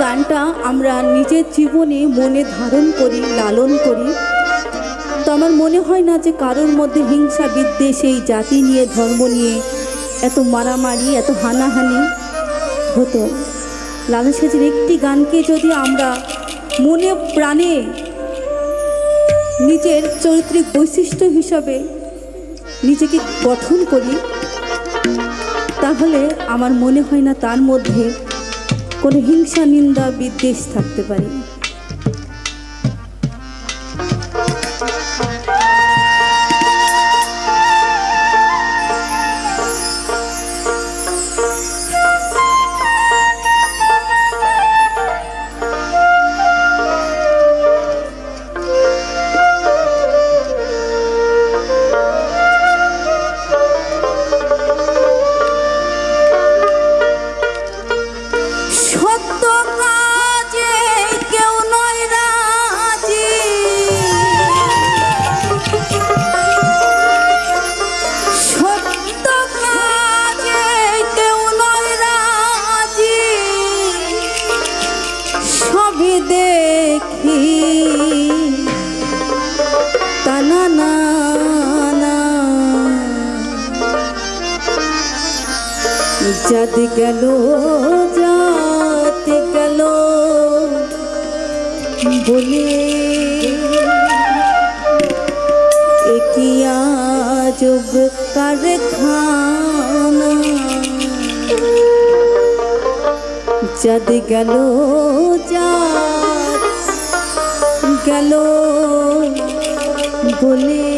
গানটা আমরা নিজের জীবনে মনে ধারণ করি, লালন করি। তো আমার মনে হয় না যে কারোর মধ্যে হিংসা, বিদ্বেষ এই জাতি নিয়ে, ধর্ম নিয়ে এত মারামারি, এত হানাহানি হতো। লালন সাজির একটি গানকে যদি আমরা মনে প্রাণে নিজের চরিত্রিক বৈশিষ্ট্য হিসাবে নিজেকে গঠন করি, তাহলে আমার মনে হয় না তার মধ্যে কোনো হিংসা নিন্দা বিদ্বেষ থাকতে পারে। সত্য কাজে কেউ নয় রাজি। সত্য কেউ নয় রাজি। গেল বলে যোগ কারখানা? জাতি গেল যা গেল বলে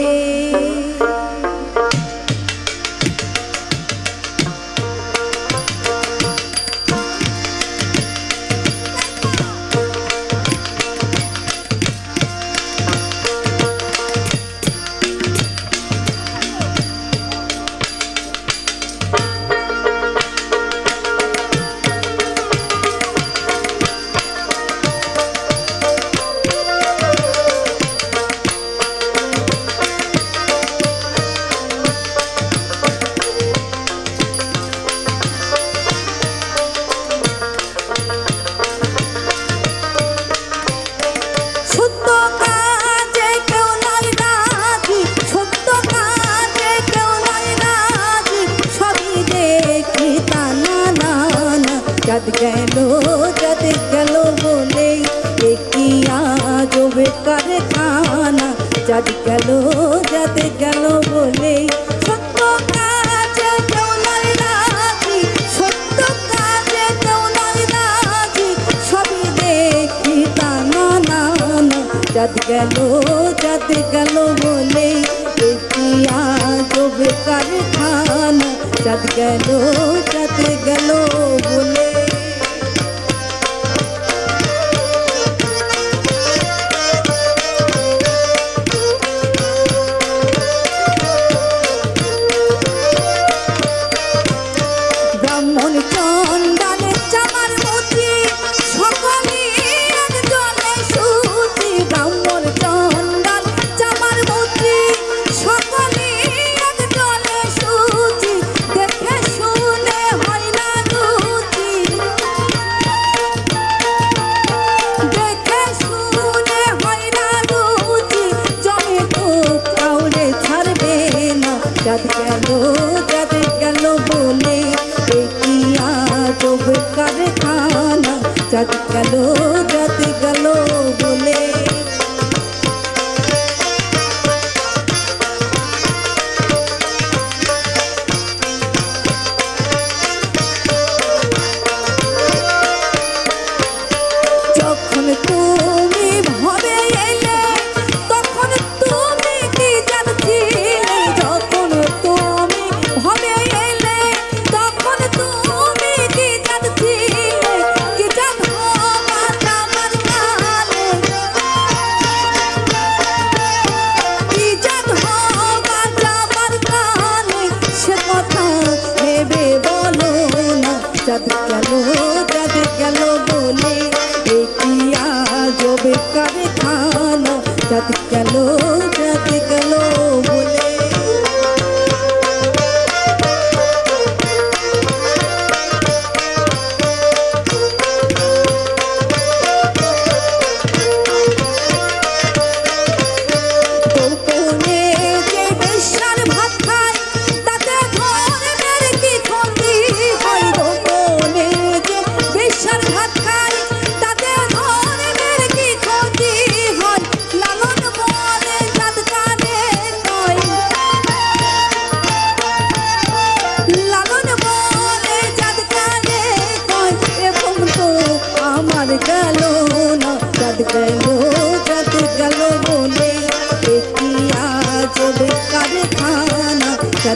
কারখানা যাদ গেল যাদ গেল বলে। সত্য কাজে কেউ নয় না না যাদ গেল যাদ গেল বলে। কারখানা যাদ গেল যাদ গেল বলে। কারখানা যাদ